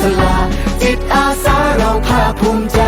สละจิตอาสาเราภาคภูมิใจ